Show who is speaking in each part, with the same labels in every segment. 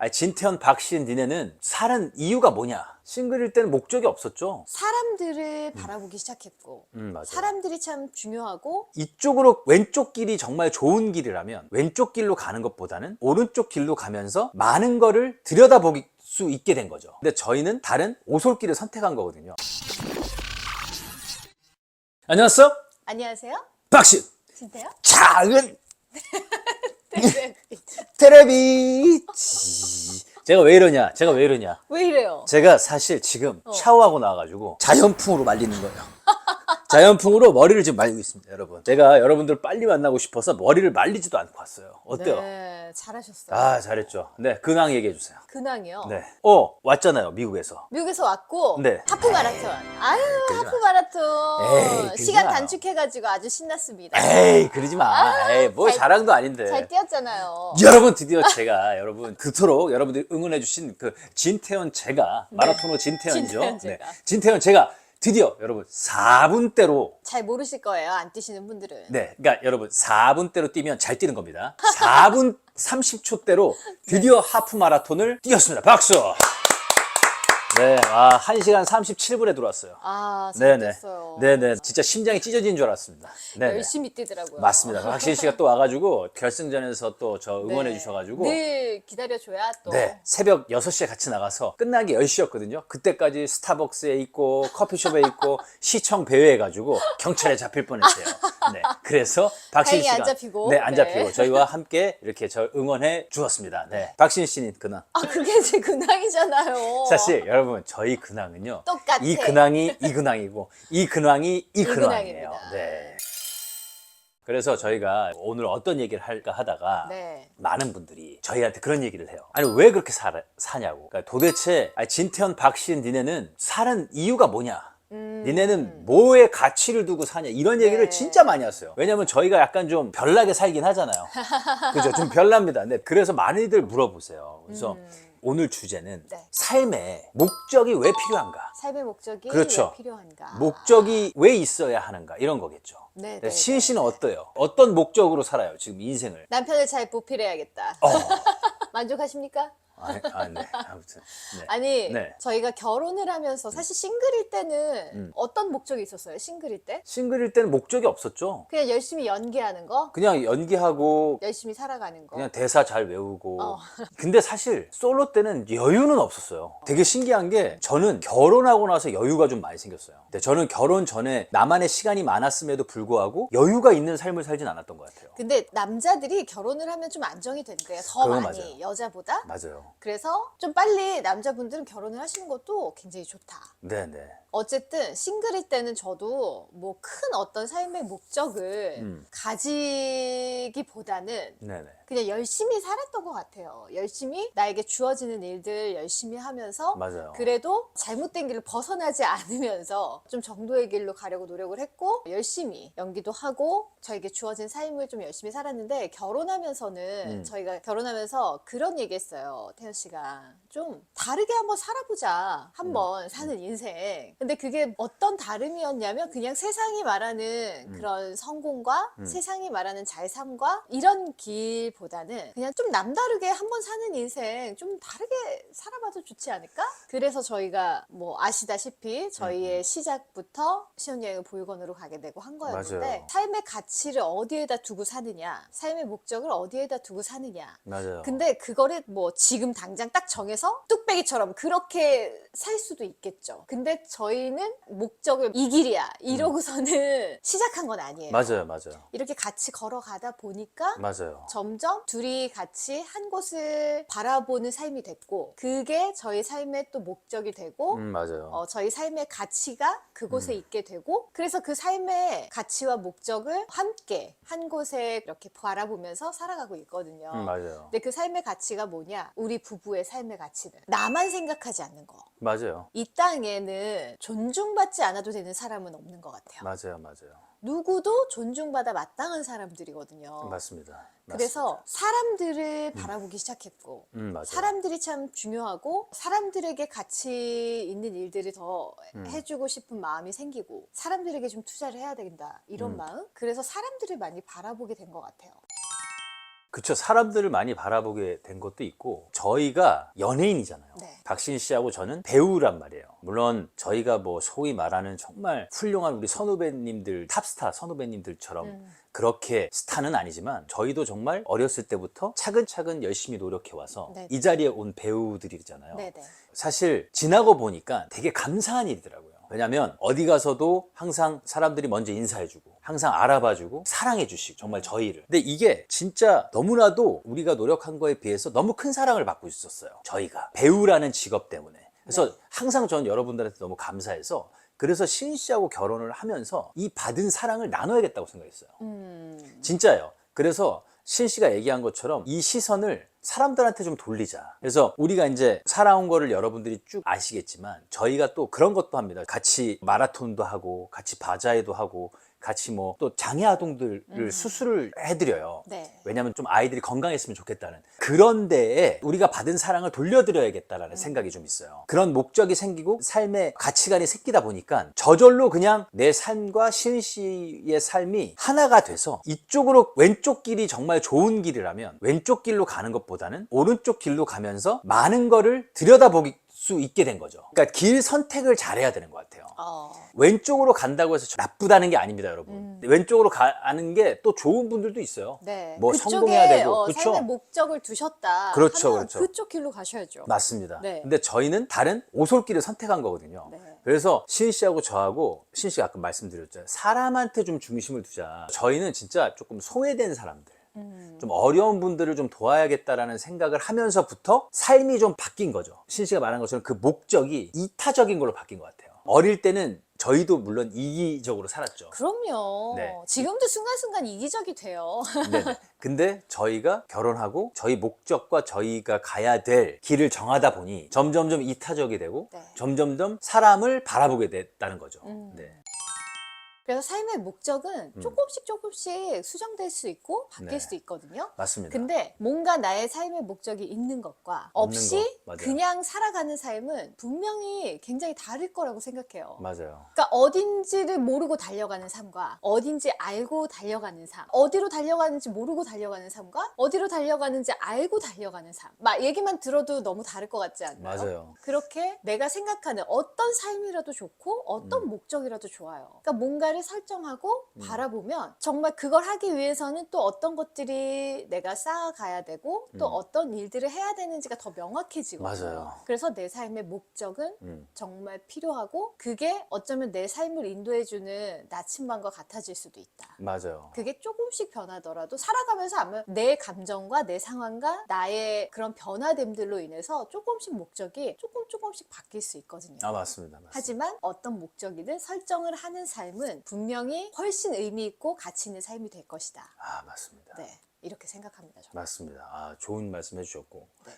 Speaker 1: 아니, 진태현, 박신, 니네는 살은 이유가 뭐냐? 싱글일 때는 목적이 없었죠.
Speaker 2: 사람들을 바라보기 시작했고
Speaker 1: 음, 맞아요.
Speaker 2: 사람들이 참 중요하고
Speaker 1: 이쪽으로 왼쪽 길이 정말 좋은 길이라면 왼쪽 길로 가는 것보다는 오른쪽 길로 가면서 많은 거를 들여다보기 수 있게 된 거죠. 근데 저희는 다른 오솔길을 선택한 거거든요. 안녕하세요.
Speaker 2: 안녕하세요
Speaker 1: 박신.
Speaker 2: 진짜요?
Speaker 1: 작은
Speaker 2: 네.
Speaker 1: 테레비. 제가 왜 이러냐? 제가 왜 이러냐?
Speaker 2: 왜 이래요?
Speaker 1: 제가 사실 지금
Speaker 2: 어.
Speaker 1: 샤워하고 나와가지고 자연풍으로 말리는 거예요. 자연풍으로 머리를 지금 말리고 있습니다, 여러분. 제가 여러분들 빨리 만나고 싶어서 머리를 말리지도 않고 왔어요. 어때요?
Speaker 2: 네 잘하셨어요
Speaker 1: 아, 잘했죠. 네, 근황 얘기해 주세요.
Speaker 2: 근황이요
Speaker 1: 네. 어, 왔잖아요, 미국에서.
Speaker 2: 미국에서 왔고
Speaker 1: 네.
Speaker 2: 하프 마라톤 아유
Speaker 1: 그러지
Speaker 2: 하프
Speaker 1: 마.
Speaker 2: 마라톤
Speaker 1: 그러지
Speaker 2: 시간
Speaker 1: 마요.
Speaker 2: 단축해가지고 아주 신났습니다
Speaker 1: 에이, 그러지 마. 에이, 뭐
Speaker 2: 잘-
Speaker 1: 자랑도 아닌데.
Speaker 2: 잘 뛰었잖아요
Speaker 1: 여러분 드디어 제가 여러분 그토록 여러분들이 응원해 주신 그 진태현 제가 마라토너 진태현이죠.
Speaker 2: 진태현 제가.
Speaker 1: 네. 진태현 제가 드디어 여러분 4분대로
Speaker 2: 잘 모르실 거예요 안 뛰시는 분들은
Speaker 1: 네, 그러니까 여러분 4분대로 뛰면 잘 뛰는 겁니다. 4분 30초대로 드디어 하프 마라톤을 뛰었습니다. 박수. 네, 아 1시간 37분에 들어왔어요.
Speaker 2: 아잘
Speaker 1: 네네. 네네. 진짜 심장이 찢어지는 줄 알았습니다. 네.
Speaker 2: 열심히 뛰더라고요
Speaker 1: 맞습니다. 박신 씨가 또 와가지고 결승전에서 또 저 응원해
Speaker 2: 네.
Speaker 1: 주셔가지고
Speaker 2: 늘 기다려줘야 또
Speaker 1: 네, 새벽 6시에 같이 나가서 끝나기 10시였거든요. 그때까지 스타벅스에 있고 커피숍에 있고 시청 배회해가지고 경찰에 잡힐 뻔했어요. 네, 그래서 박신
Speaker 2: 다행히
Speaker 1: 씨가
Speaker 2: 안 잡히고.
Speaker 1: 네, 안
Speaker 2: 네.
Speaker 1: 잡히고 저희와 함께 이렇게 저 응원해 주었습니다. 네, 박신 씨는 근황.
Speaker 2: 아 그게 제 근황이잖아요
Speaker 1: 사실 여러분 저희 근황은요.
Speaker 2: 똑같아.
Speaker 1: 이 근황이 이 근황이고 이 근황이
Speaker 2: 이이
Speaker 1: 근황이에요.
Speaker 2: 근황입니다.
Speaker 1: 네. 그래서 저희가 오늘 어떤 얘기를 할까 하다가
Speaker 2: 네.
Speaker 1: 많은 분들이 저희한테 그런 얘기를 해요. 아니 왜 그렇게 살, 사냐고. 그러니까 도대체 아니, 진태현, 박신 니네는 사는 이유가 뭐냐?
Speaker 2: 음.
Speaker 1: 니네는 뭐에 가치를 두고 사냐 이런 얘기를
Speaker 2: 네.
Speaker 1: 진짜 많이 하세요. 왜냐면 저희가 약간 좀 별나게 살긴 하잖아요. 그죠? 좀 별납니다. 네, 그래서 많이들 물어보세요. 그래서
Speaker 2: 음.
Speaker 1: 오늘 주제는
Speaker 2: 네.
Speaker 1: 삶에 목적이 왜 필요한가?
Speaker 2: 삶의 목적이
Speaker 1: 그렇죠.
Speaker 2: 왜 필요한가?
Speaker 1: 목적이 왜 있어야 하는가? 이런 거겠죠.
Speaker 2: 네,
Speaker 1: 네,
Speaker 2: 네,
Speaker 1: 신
Speaker 2: 네,
Speaker 1: 씨는
Speaker 2: 네.
Speaker 1: 어때요? 어떤 목적으로 살아요? 지금 인생을?
Speaker 2: 남편을 잘 보필해야겠다.
Speaker 1: 어.
Speaker 2: 만족하십니까?
Speaker 1: 아, 아, 네. 아무튼. 네.
Speaker 2: 아니
Speaker 1: 네.
Speaker 2: 저희가 결혼을 하면서 사실 싱글일 때는
Speaker 1: 음.
Speaker 2: 어떤 목적이 있었어요? 싱글일 때?
Speaker 1: 싱글일 때는 목적이 없었죠.
Speaker 2: 그냥 열심히 연기하는 거,
Speaker 1: 그냥 연기하고
Speaker 2: 열심히 살아가는 거.
Speaker 1: 그냥 대사 잘 외우고.
Speaker 2: 어.
Speaker 1: 근데 사실 솔로 때는 여유는 없었어요. 되게 신기한 게 저는 결혼하고 나서 여유가 좀 많이 생겼어요. 근데 저는 결혼 전에 나만의 시간이 많았음에도 불구하고 여유가 있는 삶을 살진 않았던 것 같아요.
Speaker 2: 근데 남자들이 결혼을 하면 좀 안정이 된대요. 더
Speaker 1: 그건
Speaker 2: 많이
Speaker 1: 맞아요.
Speaker 2: 여자보다.
Speaker 1: 맞아요.
Speaker 2: 그래서 좀 빨리 남자분들은 결혼을 하시는 것도 굉장히 좋다.
Speaker 1: 네네.
Speaker 2: 어쨌든 싱글일 때는 저도 뭐 큰 어떤 삶의 목적을
Speaker 1: 음.
Speaker 2: 가지기보다는
Speaker 1: 네네.
Speaker 2: 그냥 열심히 살았던 것 같아요. 열심히 나에게 주어지는 일들 열심히 하면서
Speaker 1: 맞아요.
Speaker 2: 그래도 잘못된 길을 벗어나지 않으면서 좀 정도의 길로 가려고 노력을 했고 열심히 연기도 하고 저에게 주어진 삶을 좀 열심히 살았는데 결혼하면서는
Speaker 1: 음.
Speaker 2: 저희가 결혼하면서 그런 얘기했어요. 태연 씨가 좀 다르게 한번 살아보자. 한번 사는 인생. 근데 그게 어떤 다름이었냐면 그냥 세상이 말하는
Speaker 1: 음.
Speaker 2: 그런 성공과
Speaker 1: 음.
Speaker 2: 세상이 말하는 잘 삶과 이런 길보다는 그냥 좀 남다르게 한번 사는 인생 좀 다르게 살아봐도 좋지 않을까? 그래서 저희가 뭐 아시다시피 저희의 시작부터 신혼여행을 보육원으로 가게 되고 한 거였는데
Speaker 1: 맞아요.
Speaker 2: 삶의 가치를 어디에다 두고 사느냐 삶의 목적을 어디에다 두고 사느냐
Speaker 1: 맞아요.
Speaker 2: 근데 그거를 뭐 지금 당장 딱 정해서 뚝배기처럼 그렇게 살 수도 있겠죠. 근데 저희는 목적을 이 길이야 이러고서는 시작한 건 아니에요.
Speaker 1: 맞아요. 맞아요.
Speaker 2: 이렇게 같이 걸어가다 보니까
Speaker 1: 맞아요.
Speaker 2: 점점 둘이 같이 한 곳을 바라보는 삶이 됐고 그게 저희 삶의 또 목적이 되고
Speaker 1: 음, 맞아요.
Speaker 2: 어, 저희 삶의 가치가 그곳에
Speaker 1: 음.
Speaker 2: 있게 되고 그래서 그 삶의 가치와 목적을 함께 한 곳에 이렇게 바라보면서 살아가고 있거든요.
Speaker 1: 음, 맞아요.
Speaker 2: 근데 그 삶의 가치가 뭐냐? 우리 부부의 삶의 가치는 나만 생각하지 않는 거.
Speaker 1: 맞아요.
Speaker 2: 이 땅에는 존중받지 않아도 되는 사람은 없는 것 같아요.
Speaker 1: 맞아요. 맞아요.
Speaker 2: 누구도 존중받아 마땅한 사람들이거든요.
Speaker 1: 맞습니다.
Speaker 2: 그래서 사람들을 바라보기 시작했고
Speaker 1: 음.
Speaker 2: 사람들이 참 중요하고 사람들에게 가치 있는 일들을 더
Speaker 1: 음.
Speaker 2: 해주고 싶은 마음이 생기고 사람들에게 좀 투자를 해야 된다 이런
Speaker 1: 음.
Speaker 2: 마음 그래서 사람들을 많이 바라보게 된 것 같아요
Speaker 1: 그쵸 사람들을 많이 바라보게 된 것도 있고 저희가 연예인이잖아요
Speaker 2: 네.
Speaker 1: 박신 씨하고 저는 배우란 말이에요 물론 저희가 뭐 소위 말하는 정말 훌륭한 우리 선후배님들 탑스타 선후배님들처럼
Speaker 2: 음.
Speaker 1: 그렇게 스타는 아니지만 저희도 정말 어렸을 때부터 차근차근 열심히 노력해 와서
Speaker 2: 네.
Speaker 1: 이 자리에 온 배우들이잖아요
Speaker 2: 네네.
Speaker 1: 사실 지나고 보니까 되게 감사한 일이더라고요. 왜냐면 어디 가서도 항상 사람들이 먼저 인사해주고 항상 알아봐주고 사랑해주시고 정말 저희를. 근데 이게 진짜 너무나도 우리가 노력한 거에 비해서 너무 큰 사랑을 받고 있었어요. 저희가 배우라는 직업 때문에. 그래서
Speaker 2: 네.
Speaker 1: 항상 전 여러분들한테 너무 감사해서 그래서 신 씨하고 결혼을 하면서 이 받은 사랑을 나눠야겠다고 생각했어요.
Speaker 2: 음.
Speaker 1: 진짜요. 그래서 신 씨가 얘기한 것처럼 이 시선을 사람들한테 좀 돌리자. 그래서 우리가 이제 살아온 거를 여러분들이 쭉 아시겠지만 저희가 또 그런 것도 합니다. 같이 마라톤도 하고 같이 바자회도 하고 같이 뭐 또 장애 아동들을
Speaker 2: 음.
Speaker 1: 수술을 해드려요.
Speaker 2: 네.
Speaker 1: 왜냐하면 좀 아이들이 건강했으면 좋겠다는 그런 데에 우리가 받은 사랑을 돌려드려야겠다라는 생각이 좀 있어요. 그런 목적이 생기고 삶의 가치관이 생기다 보니까 저절로 그냥 내 삶과 시은 씨의 삶이 하나가 돼서 이쪽으로 왼쪽 길이 정말 좋은 길이라면 왼쪽 길로 가는 것보다는 오른쪽 길로 가면서 많은 거를 들여다보기 수 있게 된 거죠. 그러니까 길 선택을 잘해야 되는 것 같아요.
Speaker 2: 어.
Speaker 1: 왼쪽으로 간다고 해서 나쁘다는 게 아닙니다, 여러분.
Speaker 2: 음.
Speaker 1: 왼쪽으로 가는 게 또 좋은 분들도 있어요.
Speaker 2: 네.
Speaker 1: 뭐
Speaker 2: 그쪽에
Speaker 1: 성공해야 되고,
Speaker 2: 어,
Speaker 1: 그쵸?
Speaker 2: 삶의 목적을 두셨다.
Speaker 1: 그렇죠, 그렇죠.
Speaker 2: 그쪽 길로 가셔야죠.
Speaker 1: 맞습니다.
Speaker 2: 네.
Speaker 1: 근데 저희는 다른 오솔길을 선택한 거거든요.
Speaker 2: 네.
Speaker 1: 그래서 시은 씨하고 저하고 시은 씨가 아까 말씀드렸죠. 사람한테 좀 중심을 두자. 저희는 진짜 조금 소외된 사람들.
Speaker 2: 음.
Speaker 1: 좀 어려운 분들을 좀 도와야겠다라는 생각을 하면서부터 삶이 좀 바뀐 거죠. 신 씨가 말한 것처럼 그 목적이 이타적인 걸로 바뀐 것 같아요. 어릴 때는 저희도 물론 이기적으로 살았죠.
Speaker 2: 그럼요.
Speaker 1: 네.
Speaker 2: 지금도 순간순간 이기적이 돼요.
Speaker 1: 네네. 근데 저희가 결혼하고 저희 목적과 저희가 가야 될 길을 정하다 보니 점점점 이타적이 되고
Speaker 2: 네.
Speaker 1: 점점점 사람을 바라보게 됐다는 거죠.
Speaker 2: 음.
Speaker 1: 네.
Speaker 2: 그래서 삶의 목적은
Speaker 1: 음.
Speaker 2: 조금씩 조금씩 수정될 수 있고 바뀔
Speaker 1: 네.
Speaker 2: 수도 있거든요.
Speaker 1: 맞습니다.
Speaker 2: 근데 뭔가 나의 삶의 목적이 있는 것과 없이
Speaker 1: 거.
Speaker 2: 그냥 살아가는 삶은 분명히 굉장히 다를 거라고 생각해요.
Speaker 1: 맞아요.
Speaker 2: 그러니까 어딘지를 모르고 달려가는 삶과 어딘지 알고 달려가는 삶, 어디로 달려가는지 모르고 달려가는 삶과 어디로 달려가는지 알고 달려가는 삶. 막 얘기만 들어도 너무 다를 것 같지 않나요?
Speaker 1: 맞아요.
Speaker 2: 그렇게 내가 생각하는 어떤 삶이라도 좋고 어떤
Speaker 1: 음.
Speaker 2: 목적이라도 좋아요. 그러니까 뭔가 를 설정하고
Speaker 1: 음.
Speaker 2: 바라보면 정말 그걸 하기 위해서는 또 어떤 것들이 내가 쌓아가야 되고 또
Speaker 1: 음.
Speaker 2: 어떤 일들을 해야 되는지가 더 명확해지거든요.
Speaker 1: 맞아요.
Speaker 2: 그래서 내 삶의 목적은
Speaker 1: 음.
Speaker 2: 정말 필요하고 그게 어쩌면 내 삶을 인도해주는 나침반과 같아질 수도 있다.
Speaker 1: 맞아요.
Speaker 2: 그게 조금씩 변하더라도 살아가면서 아마 내 감정과 내 상황과 나의 그런 변화됨들로 인해서 조금씩 목적이 조금 조금씩 바뀔 수 있거든요.
Speaker 1: 아 맞습니다. 맞습니다.
Speaker 2: 하지만 어떤 목적이든 설정을 하는 삶은 분명히 훨씬 의미 있고 가치 있는 삶이 될 것이다.
Speaker 1: 아 맞습니다.
Speaker 2: 네, 이렇게 생각합니다. 저는.
Speaker 1: 맞습니다. 아 좋은 말씀 해주셨고.
Speaker 2: 네.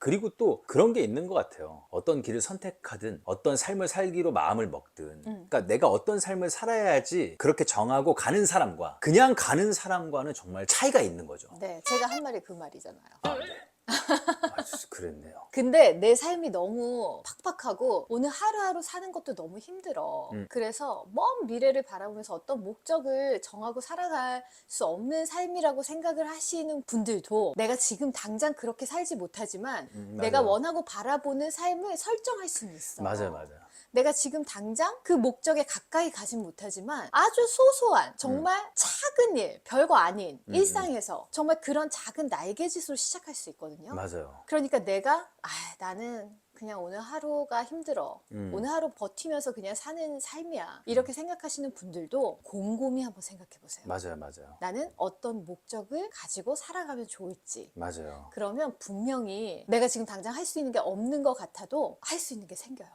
Speaker 1: 그리고 또 그런 게 있는 것 같아요. 어떤 길을 선택하든 어떤 삶을 살기로 마음을 먹든
Speaker 2: 음.
Speaker 1: 그러니까 내가 어떤 삶을 살아야지 그렇게 정하고 가는 사람과 그냥 가는 사람과는 정말 차이가 있는 거죠.
Speaker 2: 네, 제가 한 말이 그 말이잖아요.
Speaker 1: 아, 네. 아, 그랬네요.
Speaker 2: 근데 내 삶이 너무 팍팍하고 오늘 하루하루 사는 것도 너무 힘들어.
Speaker 1: 음.
Speaker 2: 그래서 먼 미래를 바라보면서 어떤 목적을 정하고 살아갈 수 없는 삶이라고 생각을 하시는 분들도 내가 지금 당장 그렇게 살지 못하지만
Speaker 1: 음,
Speaker 2: 내가
Speaker 1: 맞아요.
Speaker 2: 원하고 바라보는 삶을 설정할 수는 있어.
Speaker 1: 맞아요, 맞아요.
Speaker 2: 내가 지금 당장 그 목적에 가까이 가진 못하지만 아주 소소한 정말 작은 일, 별거 아닌
Speaker 1: 음,
Speaker 2: 일상에서 정말 그런 작은 날개짓으로 시작할 수 있거든요.
Speaker 1: 맞아요.
Speaker 2: 그러니까 내가 아 나는 그냥 오늘 하루가 힘들어.
Speaker 1: 음.
Speaker 2: 오늘 하루 버티면서 그냥 사는 삶이야. 이렇게 생각하시는 분들도 곰곰이 한번 생각해 보세요.
Speaker 1: 맞아요, 맞아요.
Speaker 2: 나는 어떤 목적을 가지고 살아가면 좋을지.
Speaker 1: 맞아요.
Speaker 2: 그러면 분명히 내가 지금 당장 할 수 있는 게 없는 것 같아도 할 수 있는 게 생겨요.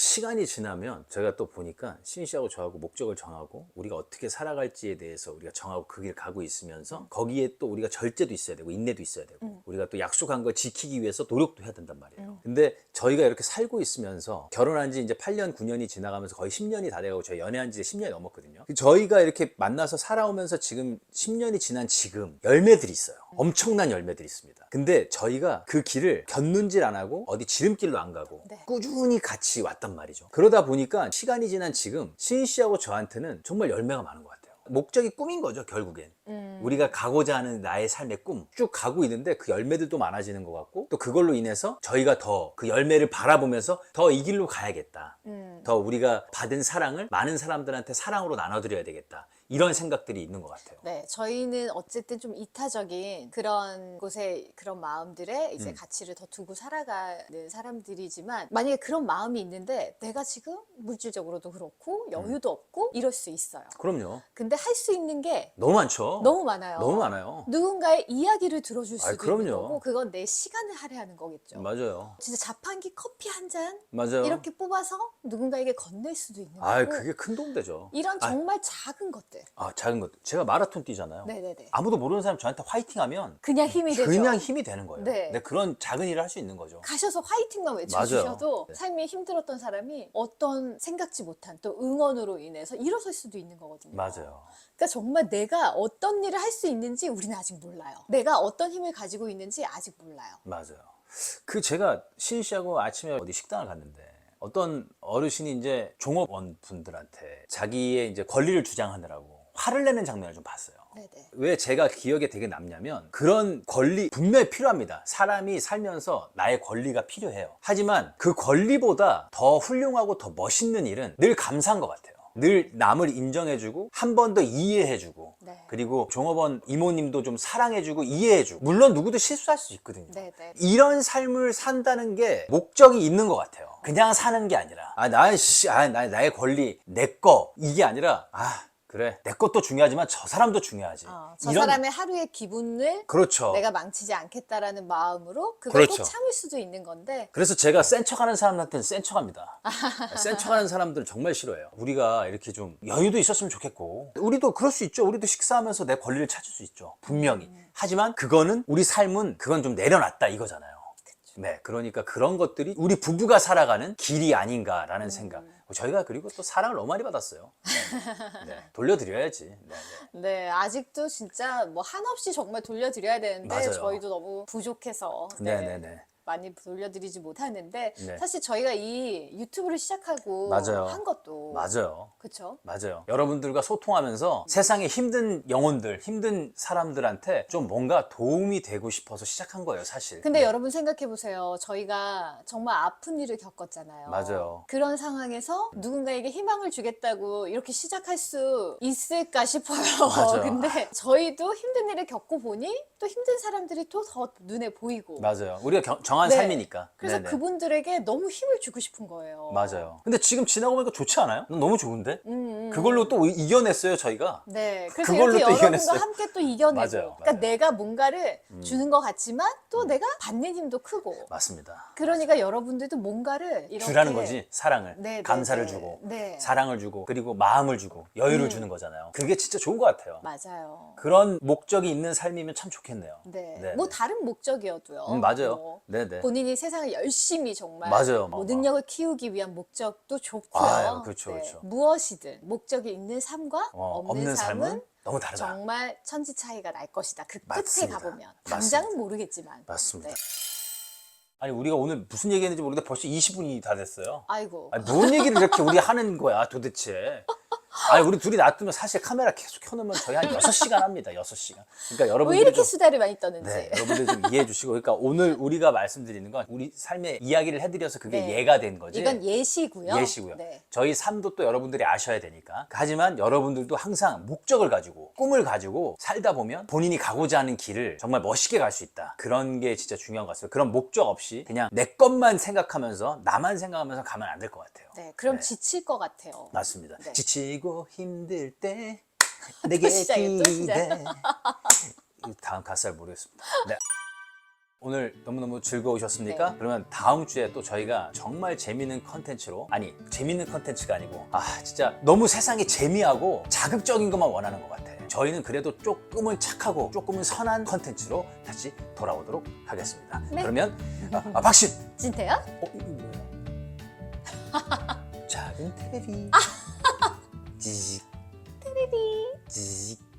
Speaker 1: 시간이 지나면 제가 또 보니까 신 씨하고 저하고 목적을 정하고 우리가 어떻게 살아갈지에 대해서 우리가 정하고 그 길 가고 있으면서 거기에 또 우리가 절제도 있어야 되고 인내도 있어야 되고
Speaker 2: 음.
Speaker 1: 우리가 또 약속한 걸 지키기 위해서 노력도 해야 된단 말이에요.
Speaker 2: 음.
Speaker 1: 근데 저희가 이렇게 살고 있으면서 결혼한 지 이제 8년, 9년이 지나가면서 거의 10년이 다 돼가고 저희 연애한 지 10년이 넘었거든요. 저희가 이렇게 만나서 살아오면서 지금 10년이 지난 지금 열매들이 있어요. 엄청난 열매들이 있습니다. 근데 저희가 그 길을 견눈질 안 하고 어디 지름길로 안 가고
Speaker 2: 네.
Speaker 1: 꾸준히 같이 왔단 말이죠. 그러다 보니까 시간이 지난 지금 시인 씨하고 저한테는 정말 열매가 많은 것 같아요. 목적이 꿈인 거죠, 결국엔.
Speaker 2: 음.
Speaker 1: 우리가 가고자 하는 나의 삶의 꿈 쭉 가고 있는데 그 열매들도 많아지는 것 같고 또 그걸로 인해서 저희가 더 그 열매를 바라보면서 더 이 길로 가야겠다.
Speaker 2: 음.
Speaker 1: 더 우리가 받은 사랑을 많은 사람들한테 사랑으로 나눠드려야 되겠다. 이런 생각들이 있는 것 같아요.
Speaker 2: 네, 저희는 어쨌든 좀 이타적인 그런 곳에 그런 마음들에 이제
Speaker 1: 음.
Speaker 2: 가치를 더 두고 살아가는 사람들이지만 만약에 그런 마음이 있는데 내가 지금 물질적으로도 그렇고
Speaker 1: 음.
Speaker 2: 여유도 없고 이럴 수 있어요.
Speaker 1: 그럼요.
Speaker 2: 근데 할 수 있는 게
Speaker 1: 너무 많죠.
Speaker 2: 너무 많아요.
Speaker 1: 너무 많아요.
Speaker 2: 누군가의 이야기를 들어줄 수도 있는
Speaker 1: 그럼요.
Speaker 2: 거고 그건 내 시간을 할애하는 거겠죠.
Speaker 1: 맞아요.
Speaker 2: 진짜 자판기 커피 한 잔
Speaker 1: 맞아요.
Speaker 2: 이렇게 뽑아서 누군가에게 건넬 수도 있는
Speaker 1: 아,
Speaker 2: 거고
Speaker 1: 그게 큰 도움 되죠.
Speaker 2: 이런
Speaker 1: 아,
Speaker 2: 정말 작은 것들.
Speaker 1: 아, 작은 것. 제가 마라톤 뛰잖아요.
Speaker 2: 네네네.
Speaker 1: 아무도 모르는 사람 저한테 화이팅하면
Speaker 2: 그냥 힘이 되죠.
Speaker 1: 그냥 힘이 되는 거예요.
Speaker 2: 네.
Speaker 1: 네, 그런 작은 일을 할 수 있는 거죠.
Speaker 2: 가셔서 화이팅만 외쳐주셔도
Speaker 1: 맞아요. 네.
Speaker 2: 삶이 힘들었던 사람이 어떤 생각지 못한 또 응원으로 인해서 일어설 수도 있는 거거든요.
Speaker 1: 맞아요.
Speaker 2: 그러니까 정말 내가 어떤 일을 할 수 있는지 우리는 아직 몰라요. 내가 어떤 힘을 가지고 있는지 아직 몰라요.
Speaker 1: 맞아요. 그 제가 시인 씨하고 아침에 어디 식당을 갔는데 어떤 어르신이 이제 종업원 분들한테 자기의 이제 권리를 주장하느라고 화를 내는 장면을 좀 봤어요.
Speaker 2: 네네.
Speaker 1: 왜 제가 기억에 되게 남냐면 그런 권리 분명히 필요합니다. 사람이 살면서 나의 권리가 필요해요. 하지만 그 권리보다 더 훌륭하고 더 멋있는 일은 늘 감사한 것 같아요. 늘 남을 인정해주고 한 번 더 이해해주고
Speaker 2: 네.
Speaker 1: 그리고 종업원 이모님도 좀 사랑해주고 이해해주고 물론 누구도 실수할 수 있거든요.
Speaker 2: 네 네.
Speaker 1: 이런 삶을 산다는 게 목적이 있는 것 같아요. 그냥 사는 게 아니라 아, 나, 씨, 아, 나, 나의 권리, 내 거 이게 아니라 아 그래 내 것도 중요하지만 저 사람도 중요하지.
Speaker 2: 어, 저
Speaker 1: 이런-
Speaker 2: 사람의 하루의 기분을
Speaker 1: 그렇죠.
Speaker 2: 내가 망치지 않겠다라는 마음으로 그걸
Speaker 1: 그렇죠.
Speaker 2: 또 참을 수도 있는 건데
Speaker 1: 그래서 제가 센 척하는 사람한테는 센 척합니다. 센 척하는 사람들은 정말 싫어해요. 우리가 이렇게 좀 여유도 있었으면 좋겠고 우리도 그럴 수 있죠. 우리도 식사하면서 내 권리를 찾을 수 있죠. 분명히. 하지만 그거는 우리 삶은 그건 좀 내려놨다 이거잖아요. 네, 그러니까 그런 것들이 우리 부부가 살아가는 길이 아닌가라는 생각. 저희가 그리고 또 사랑을 너무 많이 받았어요. 네, 네, 돌려드려야지. 네, 네.
Speaker 2: 네 아직도 진짜 뭐 한없이 정말 돌려드려야 되는데
Speaker 1: 맞아요.
Speaker 2: 저희도 너무 부족해서
Speaker 1: 네, 네, 네.
Speaker 2: 많이 돌려드리지 못하는데
Speaker 1: 네.
Speaker 2: 사실 저희가 이 유튜브를 시작하고
Speaker 1: 맞아요.
Speaker 2: 한 것도
Speaker 1: 맞아요.
Speaker 2: 그쵸?
Speaker 1: 맞아요. 여러분들과 소통하면서 세상에 힘든 영혼들, 힘든 사람들한테 좀 뭔가 도움이 되고 싶어서 시작한 거예요, 사실.
Speaker 2: 근데
Speaker 1: 네.
Speaker 2: 여러분 생각해 보세요. 저희가 정말 아픈 일을 겪었잖아요.
Speaker 1: 맞아요.
Speaker 2: 그런 상황에서 누군가에게 희망을 주겠다고 이렇게 시작할 수 있을까 싶어요.
Speaker 1: 맞아요.
Speaker 2: 근데 저희도 힘든 일을 겪고 보니 또 힘든 사람들이 또 더 눈에 보이고.
Speaker 1: 맞아요. 우리가 겨- 정한
Speaker 2: 네.
Speaker 1: 삶이니까.
Speaker 2: 그래서
Speaker 1: 네네.
Speaker 2: 그분들에게 너무 힘을 주고 싶은 거예요.
Speaker 1: 맞아요. 근데 지금 지나고 보니까 좋지 않아요? 너무 좋은데?
Speaker 2: 음, 음.
Speaker 1: 그걸로 또 이겨냈어요, 저희가.
Speaker 2: 네, 그래서
Speaker 1: 그걸로
Speaker 2: 이렇게
Speaker 1: 또
Speaker 2: 여러분과
Speaker 1: 이겨냈어요.
Speaker 2: 함께 또 이겨내고,
Speaker 1: 맞아요,
Speaker 2: 그러니까
Speaker 1: 맞아요. 음.
Speaker 2: 내가 뭔가를 주는 것 같지만 또 내가 받는 힘도 크고,
Speaker 1: 맞습니다.
Speaker 2: 그러니까 여러분들도 뭔가를 이렇게
Speaker 1: 주라는 거지, 사랑을.
Speaker 2: 네, 네,
Speaker 1: 감사를
Speaker 2: 네.
Speaker 1: 주고,
Speaker 2: 네.
Speaker 1: 사랑을 주고, 그리고 마음을 주고, 여유를
Speaker 2: 음.
Speaker 1: 주는 거잖아요. 그게 진짜 좋은 것 같아요.
Speaker 2: 맞아요.
Speaker 1: 그런 목적이 있는 삶이면 참 좋겠네요.
Speaker 2: 네.
Speaker 1: 네,
Speaker 2: 뭐
Speaker 1: 네.
Speaker 2: 다른 목적이어도요.
Speaker 1: 음, 맞아요.
Speaker 2: 뭐
Speaker 1: 네네.
Speaker 2: 본인이 세상을 열심히 정말
Speaker 1: 맞아요.
Speaker 2: 뭐
Speaker 1: 뭐,
Speaker 2: 능력을 키우기 위한 목적도 좋고요.
Speaker 1: 아유, 그렇죠, 그렇죠.
Speaker 2: 무엇이든 목적이 있는 삶과
Speaker 1: 어,
Speaker 2: 없는, 삶은,
Speaker 1: 너무 다르다.
Speaker 2: 정말 천지 차이가 날 것이다. 그 끝에
Speaker 1: 맞습니다.
Speaker 2: 가보면
Speaker 1: 맞습니다.
Speaker 2: 당장은 모르겠지만.
Speaker 1: 맞습니다.
Speaker 2: 네.
Speaker 1: 아니 우리가 오늘 무슨 얘기했는지 모르겠는데 벌써 20분이 다 됐어요.
Speaker 2: 아이고.
Speaker 1: 아니, 뭔 얘기를 이렇게 우리 하는 거야 도대체. 아니 우리 둘이 놔두면 사실 카메라 계속 켜놓으면 저희 한 6시간 합니다. 6시간. 그러니까
Speaker 2: 왜
Speaker 1: 여러분들이
Speaker 2: 이렇게
Speaker 1: 좀,
Speaker 2: 수다를 많이 떠는지.
Speaker 1: 네, 여러분들 좀 이해해 주시고 그러니까 오늘 우리가 말씀드리는 건 우리 삶의 이야기를 해드려서 그게
Speaker 2: 네.
Speaker 1: 예가 된 거지.
Speaker 2: 이건 예시고요.
Speaker 1: 예시고요.
Speaker 2: 네.
Speaker 1: 저희 삶도 또 여러분들이 아셔야 되니까. 하지만 여러분들도 항상 목적을 가지고 꿈을 가지고 살다 보면 본인이 가고자 하는 길을 정말 멋있게 갈 수 있다. 그런 게 진짜 중요한 것 같아요. 그런 목적 없이 그냥 내 것만 생각하면서 나만 생각하면서 가면 안 될 것 같아요.
Speaker 2: 네, 그럼
Speaker 1: 네.
Speaker 2: 지칠 것 같아요.
Speaker 1: 맞습니다.
Speaker 2: 네.
Speaker 1: 지치고 힘들 때 내게
Speaker 2: 시작이에요, 또 시작.
Speaker 1: 기대. 이 다음 가사를 모르겠습니다. 네. 오늘 너무너무 즐거우셨습니까?
Speaker 2: 네.
Speaker 1: 그러면 다음 주에 또 저희가 정말 재밌는 컨텐츠로 아니 재밌는 컨텐츠가 아니고 아 진짜 너무 세상이 재미하고 자극적인 것만 원하는 것 같아. 저희는 그래도 조금은 착하고 조금은 선한 컨텐츠로 다시 돌아오도록 하겠습니다.
Speaker 2: 네.
Speaker 1: 그러면 아, 아, 박신.
Speaker 2: 진태요?
Speaker 1: 어 이거 뭐야? 작은 테레비. 지직.
Speaker 2: 테레비.
Speaker 1: 지직.